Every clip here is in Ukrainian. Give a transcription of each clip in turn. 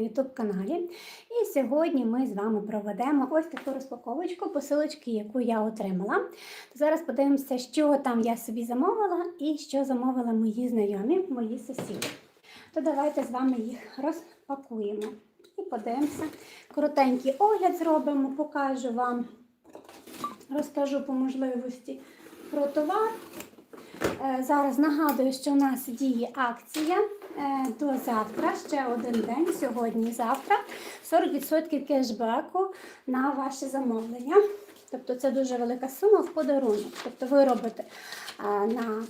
YouTube каналі. І сьогодні ми з вами проведемо ось таку розпаковочку посилочки, яку я отримала. Зараз подивимося, що там я собі замовила і що замовили мої знайомі, мої сусіди. То давайте з вами їх розпакуємо і подивимося. Коротенький огляд зробимо, покажу вам, розкажу по можливості про товар. Е, Зараз нагадую, що у нас діє акція е, до завтра, ще один день, сьогодні завтра. 40% кешбеку на ваше замовлення. Тобто це дуже велика сума в подарунок. Тобто ви робите е, на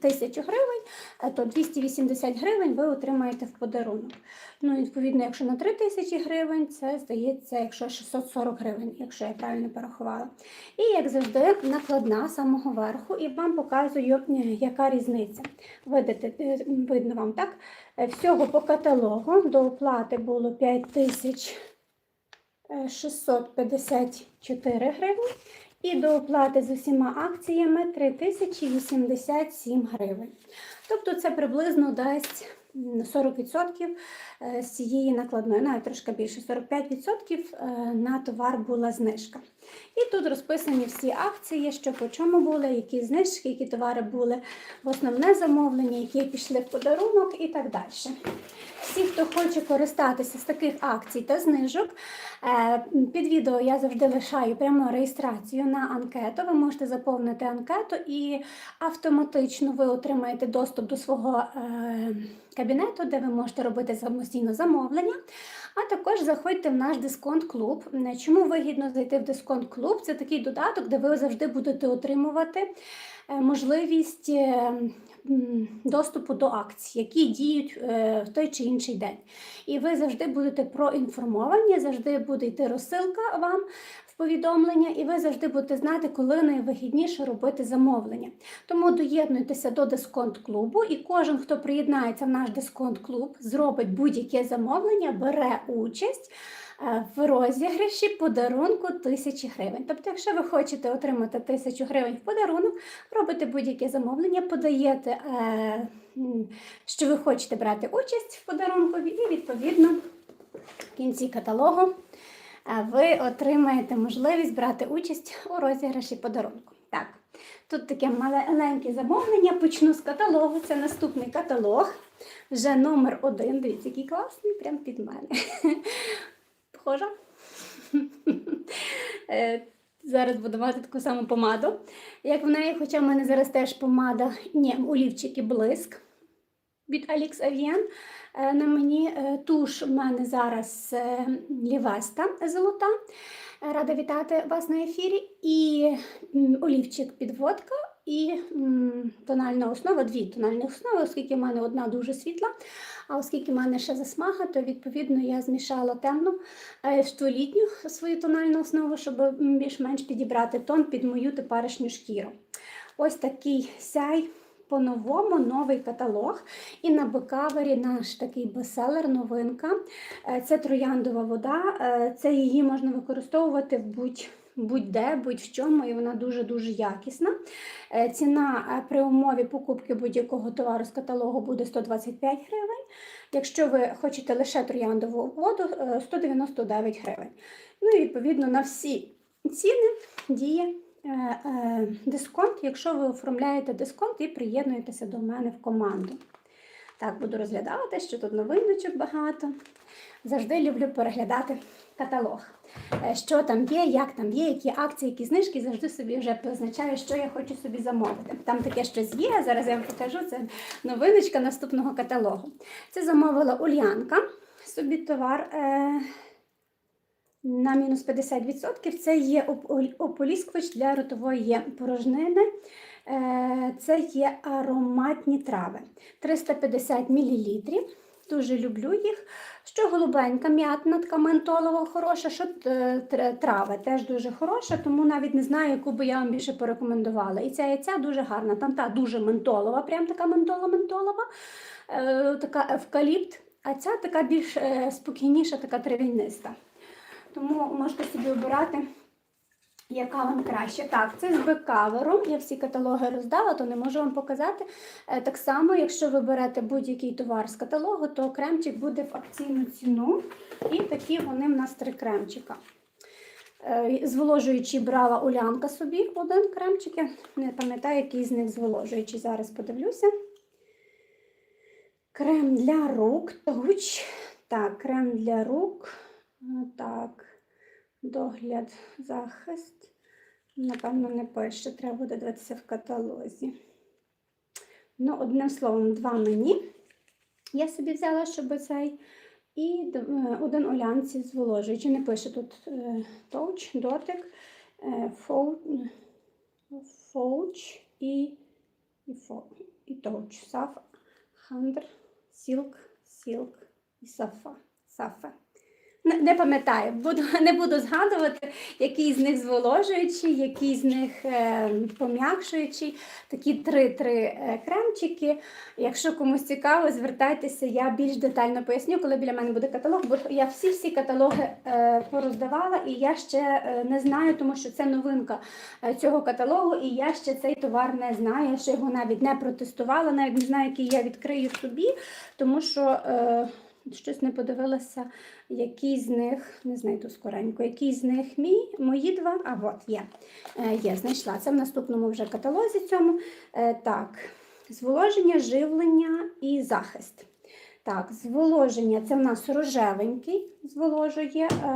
тисячу гривень, е, то 280 гривень ви отримаєте в подарунок. Ну, відповідно, якщо на 3 тисячі гривень, це здається, якщо 640 гривень, якщо я правильно порахувала. І як завжди, накладна самого верху, і вам показую, е, яка різниця. Видите, е, видно вам так? Е, Всього по каталогу до оплати було 5654 гривні. І до оплати з усіма акціями 3087 гривень. Тобто це приблизно дасть 40% е, з цієї накладної, навіть трошки більше, 45% е, на товар була знижка. І тут розписані всі акції, що по чому були, які знижки, які товари були в основне замовлення, які пішли в подарунок і так далі. Всі, хто хоче користатися з таких акцій та знижок, е, під відео я завжди лишаю прямо реєстрацію на анкету. Ви можете заповнити анкету і автоматично ви отримаєте доступ до свого е, кабінету, де ви можете робити самостійно замовлення. А також заходьте в наш дисконт-клуб. Чому вигідно зайти в дисконт-клуб? Це такий додаток, де ви завжди будете отримувати е, можливість е, доступу до акцій, які діють е, в той чи інший день. І ви завжди будете проінформовані, завжди буде йти розсилка вам повідомлення, і ви завжди будете знати, коли найвигідніше робити замовлення. Тому доєднуйтеся до дисконт-клубу, і кожен, хто приєднається в наш дисконт-клуб, зробить будь-яке замовлення, бере участь е, в розіграші подарунку тисячі гривень. Тобто, якщо ви хочете отримати тисячу гривень в подарунок, робите будь-яке замовлення, подаєте, е, що ви хочете брати участь в подарункові, і відповідно в кінці каталогу ви отримаєте можливість брати участь у розіграші подарунку. Так, тут таке маленьке замовлення. Почну з каталогу. Це наступний каталог. Вже номер один. Дивіться, який класний, прямо під мене. Похожа? Е, Зараз буду мати таку саму помаду, як в неї, хоча в мене зараз теж помада, ні, олівчик і блиск від Alex Avian. Е, На мені е, туш в мене зараз е, лівеста золота. Рада вітати вас на ефірі. І олівчик підводка, і тональна основа, дві тональні основи, оскільки в мене одна дуже світла. А оскільки в мене ще засмага, то відповідно я змішала темну столітню свою тональну основу, щоб більш-менш підібрати тон під мою теперішню шкіру. Ось такий сяй по-новому новий каталог. І на бекавері наш такий бестселер, новинка. Е, Це трояндова вода. Е, Це її можна використовувати в будь- будь-де, будь-в чому, і вона дуже-дуже якісна. Е, Ціна при умові покупки будь-якого товару з каталогу буде 125 гривень. Якщо ви хочете лише трояндову воду, е, 199 гривень. Ну і відповідно на всі ціни діє дисконт, якщо ви оформляєте дисконт і приєднуєтеся до мене в команду. Так, буду розглядати, що тут новиночок багато. Завжди люблю переглядати каталог. Е, Що там є, як там є, які акції, які знижки, завжди собі вже позначаю, що я хочу собі замовити. Там таке щось є. Зараз я вам покажу. Це новиночка наступного каталогу. Це замовила Ульянка собі товар. Е- на мінус 50% це є оп- ополіскувач для ротової порожнини. Е, Це є ароматні трави. 350 мл. Дуже люблю їх. Що голубенька, м'ятна, така ментолова хороша, що е, тр- трави теж дуже хороша, тому навіть не знаю, яку би я вам більше порекомендувала. І ця, і дуже гарна. Там та дуже ментолова, прям така ментола-ментолова, е, така евкаліпт, а ця така більш спокійніша, така трав'яниста. Тому можете собі обирати, Яка вам краще? Так, це з бекавером. Я всі каталоги роздала, то не можу вам показати. Е, Так само, якщо ви берете будь-який товар з каталогу, то кремчик буде в акційну ціну. І такі вони в нас три кремчика. Е, Зволожуючий брала Улянка собі один кремчик. Не пам'ятаю, який з них зволожуючий. Зараз подивлюся. Крем для рук. Так, крем для рук. Е, Так, догляд, захист. Напевно, не пише, треба буде дивитися в каталозі. Ну, одним словом, два мені. Я собі взяла, щоб цей. І е, один олянці зволожуючий. Не пише тут е, тоуч, дотик, е, фоу, фоуч і, і, тоуч. Саф, хандр, сілк, сілк і сафа. Сафа. Не, пам'ятаю, буду, не буду згадувати, який з них зволожуючий, який з них е, пом'якшуючий. Такі три-три е, кремчики. Якщо комусь цікаво, звертайтеся, я більш детально поясню, коли біля мене буде каталог, бо я всі-всі каталоги е, пороздавала, і я ще е, не знаю, тому що це новинка е, цього каталогу, і я ще цей товар не знаю, я ще його навіть не протестувала, навіть не знаю, який я відкрию собі, тому що. Е, Щось не подивилася, який з них, не знайду скоренько, який з них мій, мої два, а от є. Е, є, знайшла. Це в наступному вже каталозі цьому. Е, так, зволоження, живлення і захист. Так, зволоження це в нас рожевенький, зволожує е,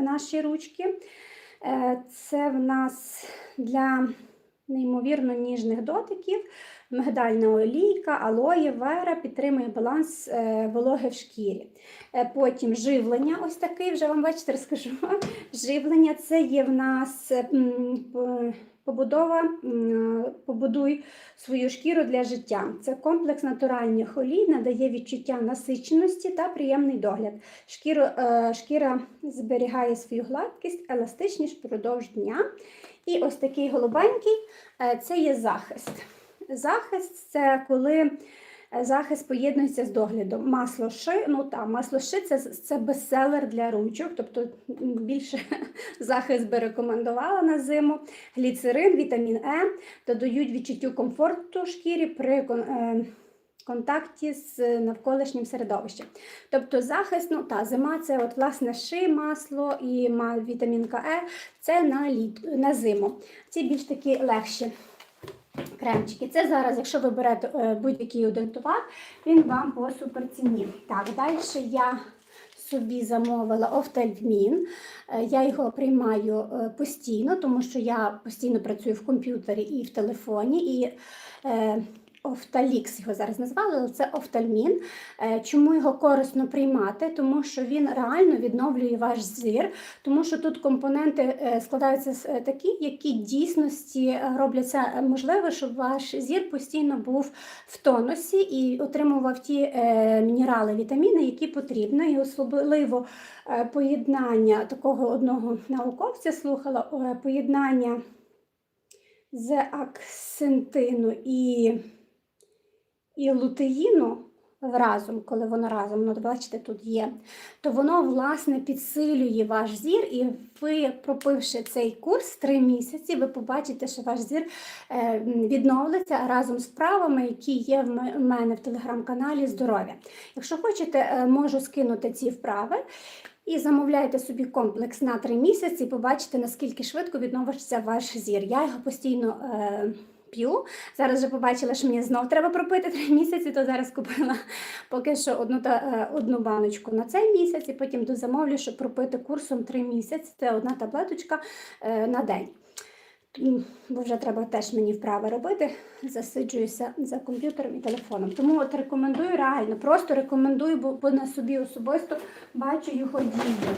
наші ручки. Е, це в нас для неймовірно ніжних дотиків. Мигдальна олійка, алоє, вера підтримує баланс е, вологи в шкірі. Е, потім живлення, ось такий, вже вам бачите, розкажу. Живлення це є в нас е, побудова, побудуй свою шкіру для життя. Це комплекс натуральних олій, надає відчуття насиченості та приємний догляд. Шкіру, е, шкіра зберігає свою гладкість, еластичність впродовж дня. І ось такий голубенький це є захист. Захист це коли е, захист поєднується з доглядом. Масло ши, ну та масло ши це, це бестселер для ручок, тобто більше захист би рекомендувала на зиму. Гліцерин, вітамін Е додають відчуттю комфорту шкірі при е, контакті з навколишнім середовищем. Тобто захист, ну та зима це от власне ши, масло і вітамінка Е це на літ, на зиму. Ці більш такі легші кремчики. Це зараз, якщо ви берете е, будь-який один товар, він вам по суперціні. Так, далі я собі замовила офтальмін. Е, Я його приймаю е, постійно, тому що я постійно працюю в комп'ютері і в телефоні. І Офталікс його зараз назвали, але це офтальмін. Е, Чому його корисно приймати? Тому що він реально відновлює ваш зір, тому що тут компоненти е, складаються з е, такі, які дійсності роблять це е, можливо, щоб ваш зір постійно був в тонусі і отримував ті мінерали, вітаміни, які потрібні. І особливо поєднання такого одного науковця слухала поєднання з аксентину і, і лутеїну разом, коли воно разом, ну бачите, тут є, то воно власне підсилює ваш зір, і ви, пропивши цей курс три місяці, ви побачите, що ваш зір е, відновиться разом з правами, які є в мене в телеграм-каналі Здоров'я. Якщо хочете, е, можу скинути ці вправи. І замовляйте собі комплекс на три місяці, і побачите, наскільки швидко відновиться ваш зір. Я його постійно е, п'ю. Зараз вже побачила, що мені знов треба пропити три місяці, то зараз купила поки що одну, та, е, одну баночку на цей місяць, і потім дозамовлю, щоб пропити курсом три місяці. Це одна таблеточка е, на день. Бо вже треба теж мені вправи робити, засиджуюся за комп'ютером і телефоном. Тому от рекомендую реально, просто рекомендую, бо, на собі особисто бачу його дію.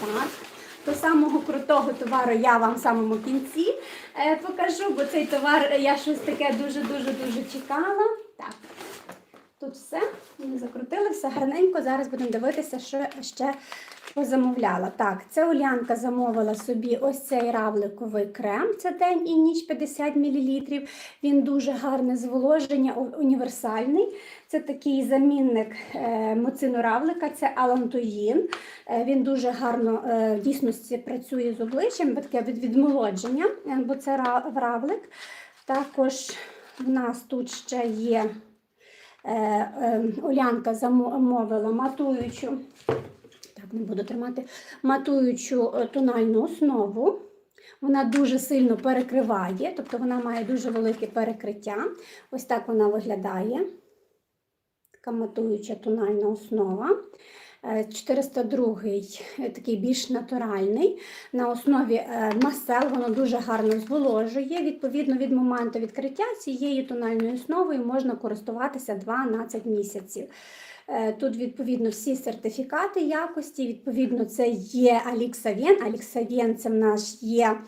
Так. До самого крутого товару я вам в самому кінці е, покажу, бо цей товар я щось таке дуже-дуже дуже чекала. Так, тут все, закрутили, все гарненько. Зараз будемо дивитися, що ще позамовляла. Так, це Улянка замовила собі ось цей равликовий крем. Це день і ніч 50 мл. Він дуже гарне зволоження, універсальний. Це такий замінник е, моцину равлика, це алантоїн. Е, Він дуже гарно е, в дійсності працює з обличчям, таке від відмолодження, бо це равлик. Також в нас тут ще є Олянка замовила матуючу, так не буду тримати, матуючу е, тональну основу. Вона дуже сильно перекриває, тобто вона має дуже велике перекриття. Ось так вона виглядає. Така матуюча тональна основа. Е, 402 е, такий більш натуральний. На основі е, масел воно дуже гарно зволожує. Відповідно, від моменту відкриття цією тональною основою можна користуватися 12 місяців. Е, Тут, відповідно, всі сертифікати якості. Відповідно, це є Аліксавєн. Аліксавєн це в нас є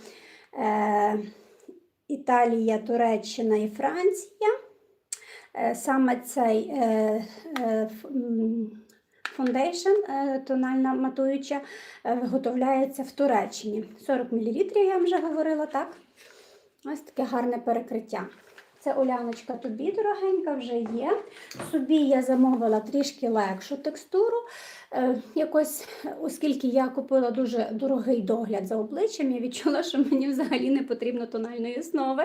Італія, Туреччина і Франція. Саме цей ф- м, фондейшн, е, тональна матуюча, е, виготовляється в Туреччині. 40 мл, я вже говорила, так? Ось таке гарне перекриття. Це Оляночка тобі дорогенька вже є. Собі я замовила трішки легшу текстуру. Е, якось, оскільки я купила дуже дорогий догляд за обличчям, я відчула, що мені взагалі не потрібно тональної основи.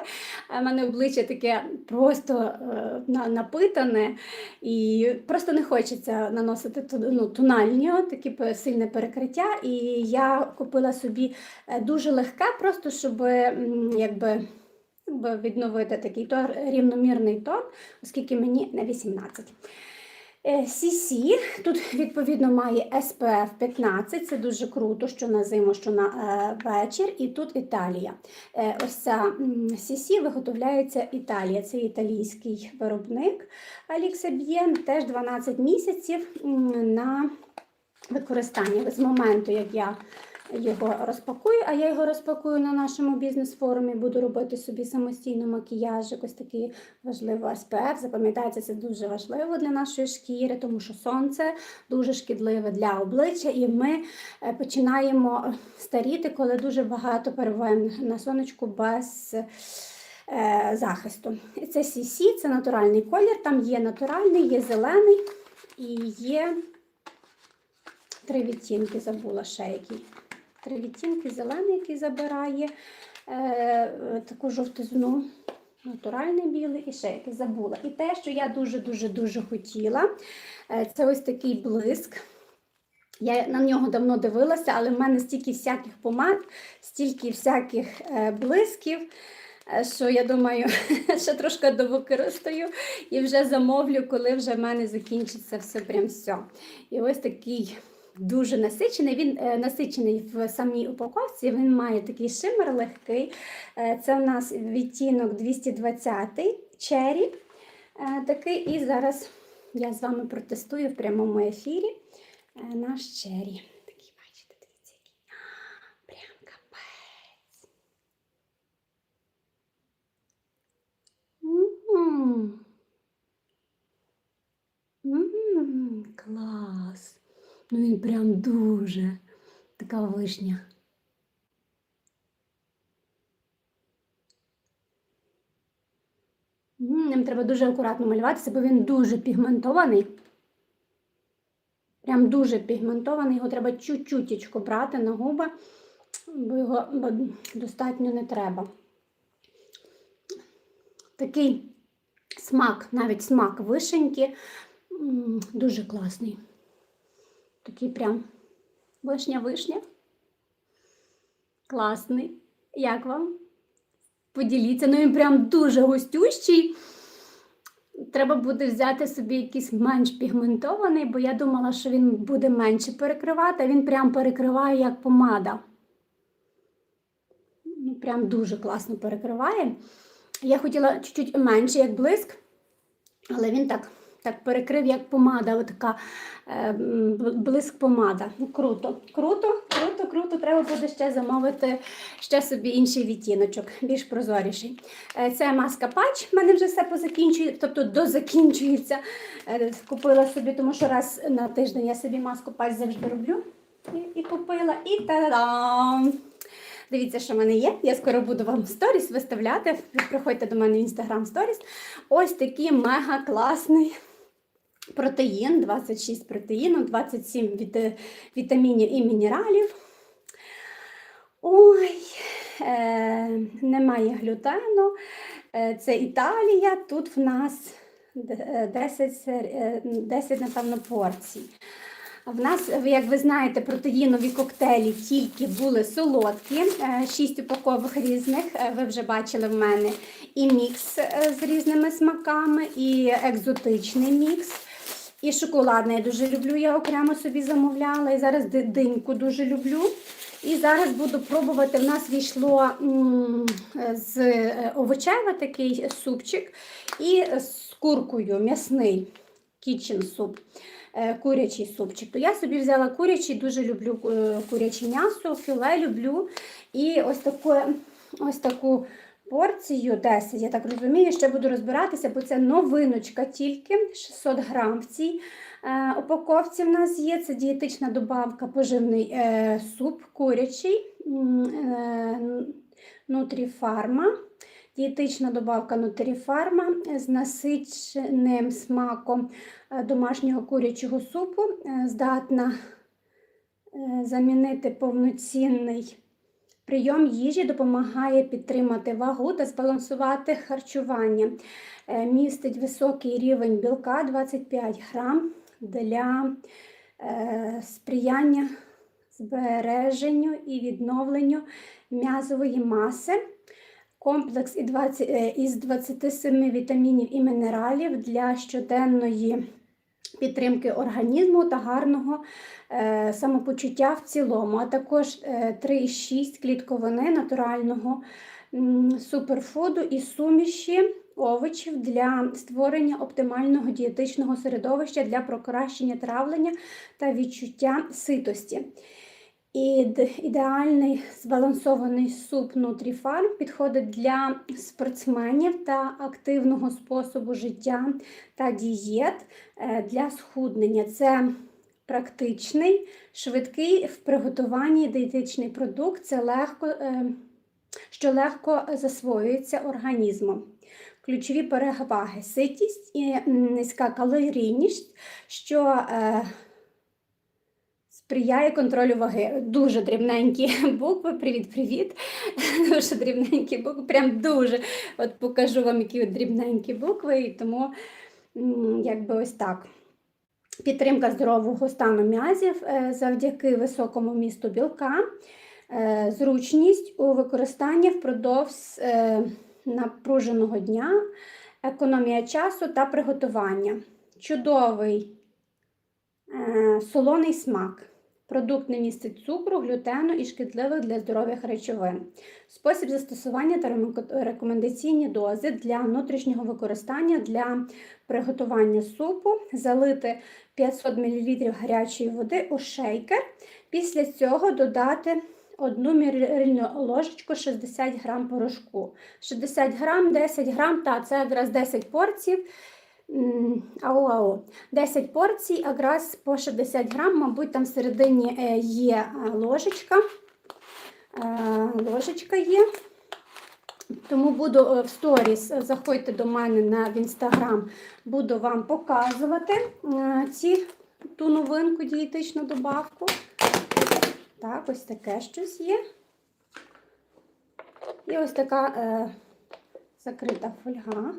У мене обличчя таке просто е, на- напитане, і просто не хочеться наносити ну, тональні, от такі сильне перекриття. І я купила собі е, дуже легке, просто щоб якби. відновити такий тон, рівномірний тон, оскільки мені на 18. Е, CC, тут відповідно має SPF 15, це дуже круто, що на зиму, що на е, вечір. І тут Італія. Е, ось ця CC виготовляється Італія, це італійський виробник Alexa Bien, теж 12 місяців на використання. З моменту, як я його розпакую, а я його розпакую на нашому бізнес-форумі, буду робити собі самостійно макіяжик, ось такий важливий SPF. Запам'ятайте, це дуже важливо для нашої шкіри, тому що сонце дуже шкідливе для обличчя, і ми е, починаємо старіти, коли дуже багато перебуваємо на сонечку без. е, Захисту. Це CC, це натуральний колір. Там є натуральний, є зелений і є три відтінки, забула ще який. Три відтінки, зелений, який забирає е, таку жовтизну, натуральний білий і ще який забула. І те, що я дуже-дуже-дуже хотіла, е, це ось такий блиск. Я на нього давно дивилася, але в мене стільки всяких помад, стільки всяких е, блисків, е, що я думаю, ще трошки довикористаю і вже замовлю, коли вже в мене закінчиться все прям все. І ось такий дуже насичений. Він е, насичений в самій упаковці, він має такий шимер легкий. Е, це у нас відтінок 220 чері. Е, такий, і зараз я з вами протестую в прямому ефірі е, наш чері. Такий, бачите, дивіться, який. А, Прям капець. М. М, Клас. Ну він прям дуже така вишня. Ним треба дуже акуратно малюватися, бо він дуже пігментований. Прям дуже пігментований. Його треба чуть-чутічко брати на губи, бо його достатньо не треба. Такий смак, навіть смак вишеньки, дуже класний. Такий прям вишня-вишня. Класний. Як вам? Поділіться. Ну він прям дуже густющий. Треба буде взяти собі якийсь менш пігментований, бо я думала, що він буде менше перекривати, а він прям перекриває як помада. Ну, Прям дуже класно перекриває. Я хотіла чуть-чуть менше, як блиск, але він так, так перекрив, як помада, отака е, блиск помада. Ну, круто, круто, круто, круто. Треба буде ще замовити ще собі інший відтіночок, більш прозоріший. Е, Це маска патч, в мене вже все позакінчує, тобто дозакінчується. Е, Купила собі, тому що раз на тиждень я собі маску патч завжди роблю. І, і купила, і та-дам! Дивіться, що в мене є. Я скоро буду вам сторіс виставляти. Приходьте до мене в інстаграм сторіс. Ось такий мега класний протеїн, 26 протеїну, 27 віта- вітамінів і мінералів. Ой, е, немає глютену. Е, це Італія. Тут в нас е, 10, е, 10 напевно, порцій. В нас, як ви знаєте, протеїнові коктейлі тільки були солодкі, 6 упаковок різних. е, Ви вже бачили в мене і мікс е, з різними смаками, і екзотичний мікс. І шоколадний я дуже люблю, я окремо собі замовляла. І зараз ди- диньку дуже люблю. І зараз буду пробувати. В нас війшло з е, овочевий такий супчик і з куркою м'ясний кічен суп. е, Курячий супчик. То я собі взяла курячий, дуже люблю е, куряче м'ясо, філе люблю. І ось таке, ось таку порцію 10, я так розумію, ще буду розбиратися, бо це новиночка тільки 600 грам в цій е, упаковці в нас є. Це дієтична добавка, поживний е, суп курячий е, Нутріфарма. Дієтична добавка Нутріфарма з насиченим смаком е, домашнього курячого супу, е, здатна е, замінити повноцінний Прийом їжі допомагає підтримати вагу та збалансувати харчування. Е, Містить високий рівень білка 25 грам для е, сприяння збереженню і відновленню м'язової маси. Комплекс і 20 е, із 27 вітамінів і мінералів для щоденної підтримки організму та гарного самопочуття в цілому, а також е, 3,6 клітковини натурального суперфуду і суміші овочів для створення оптимального дієтичного середовища для покращення травлення та відчуття ситості. Ід, ідеальний збалансований суп Нутріфарм підходить для спортсменів та активного способу життя та дієт е, для схуднення. Це практичний, швидкий в приготуванні дієтичний продукт, це легко, е, що легко засвоюється організмом. Ключові переваги ситість і низька калорійність, що е, сприяє контролю ваги. Дуже дрібненькі букви. Привіт-привіт. Дуже дрібненькі букви. Прям дуже. От покажу вам, які дрібненькі букви, і тому якби ось так. Підтримка здорового стану м'язів е, завдяки високому місту білка, е, зручність у використанні впродовж е, напруженого дня, економія часу та приготування. Чудовий солоний смак. Продукт не містить цукру, глютену і шкідливих для здоров'я речовин. Спосіб застосування та рекомендаційні дози для внутрішнього використання для приготування супу, залити 500 мл гарячої води у шейкер. Після цього додати 1 мірильну ложечку 60 грам порошку. 60 грам, 10 грам, та це якраз 10 порцій. Ау, ау. 10 порцій, якраз по 60 грам, мабуть, там всередині е, є е, ложечка. Е, Ложечка є. Тому буду в сторіс, заходьте до мене на в інстаграм, буду вам показувати ці, ту новинку, дієтичну добавку. Так, ось таке щось є. І ось така е, закрита фольга.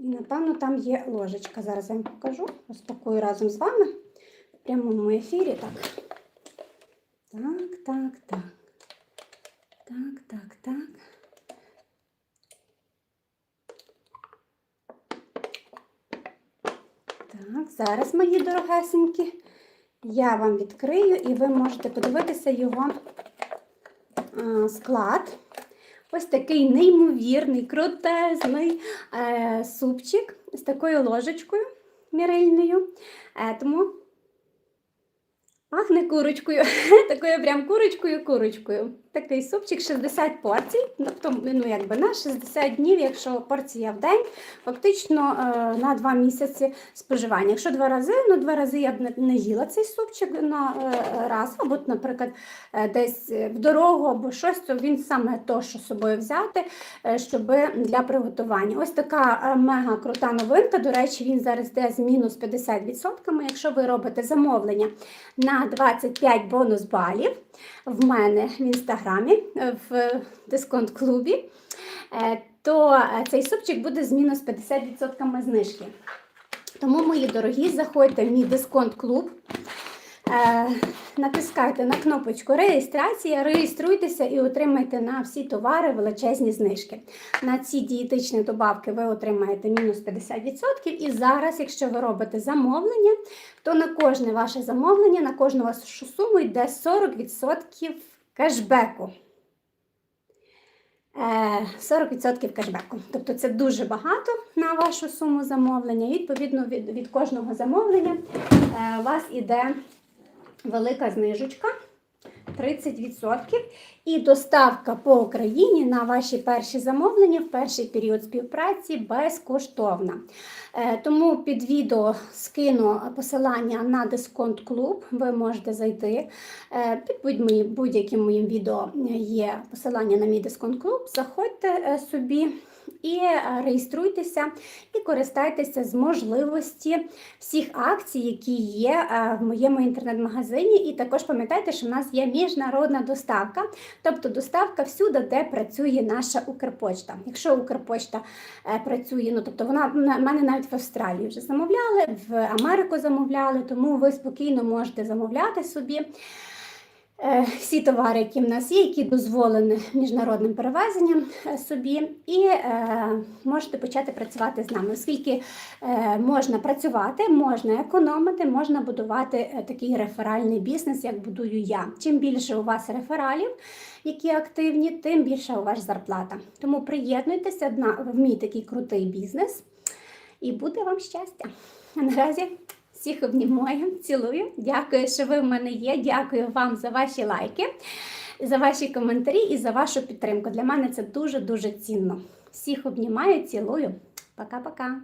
І, напевно, там є ложечка. Зараз я вам покажу. Розпакую разом з вами в прямому ефірі. Так. Так, так, так. Так, так, так. Так, зараз, мої дорогесенькі, я вам відкрию і ви можете подивитися його склад. Ось такий неймовірний, крутезний е, супчик з такою ложечкою мірильною. Е, тому пахне курочкою, такою прям курочкою-курочкою. Такий супчик 60 порцій, тобто ну, якби на 60 днів, якщо порція в день, фактично е, на 2 місяці споживання. Якщо два рази, ну два рази я б не, їла цей супчик на е, раз, або, наприклад, е, десь в дорогу або щось, то він саме то, що з собою взяти, щоб для приготування. Ось така мега крута новинка. До речі, він зараз йде з мінус 50%. Якщо ви робите замовлення на 25 бонус балів в мене в інстаграмі е, в дисконт-клубі, е, то е, цей супчик буде з мінус 50% знижки. Тому, мої дорогі, заходьте в мій дисконт-клуб. Е, натискайте на кнопочку реєстрація, реєструйтеся і отримайте на всі товари величезні знижки. На ці дієтичні добавки ви отримаєте мінус 50%. І зараз, якщо ви робите замовлення, то на кожне ваше замовлення, на кожну вашу суму йде 40% кешбеку. Е, 40% кешбеку. Тобто це дуже багато на вашу суму замовлення. І відповідно від, від кожного замовлення е, у вас іде велика знижечка 30%. І доставка по Україні на ваші перші замовлення в перший період співпраці безкоштовна. Е, Тому під відео скину посилання на дисконт клуб. Ви можете зайти. Е, Під будь-яким моїм відео є посилання на мій дисконт клуб. Заходьте е, собі і е, реєструйтеся і користайтеся з можливості всіх акцій, які є е, в моєму інтернет-магазині. І також пам'ятайте, що в нас є міжнародна доставка, тобто доставка всюди, де працює наша Укрпочта. Якщо Укрпочта е, працює, ну тобто вона в мене навіть в Австралії вже замовляли, в Америку замовляли, тому ви спокійно можете замовляти собі. Е, Всі товари, які в нас є, які дозволені міжнародним перевезенням е, собі, і е, можете почати працювати з нами, оскільки можна працювати, можна економити, можна будувати такий реферальний бізнес, як будую я. Чим більше у вас рефералів, які активні, тим більша у вас зарплата. Тому приєднуйтеся в мій такий крутий бізнес, і буде вам щастя. А наразі всіх обнімаю, цілую. Дякую, що ви в мене є. Дякую вам за ваші лайки, за ваші коментарі і за вашу підтримку. Для мене це дуже дуже цінно. Всіх обнімаю, цілую. Пока-пока.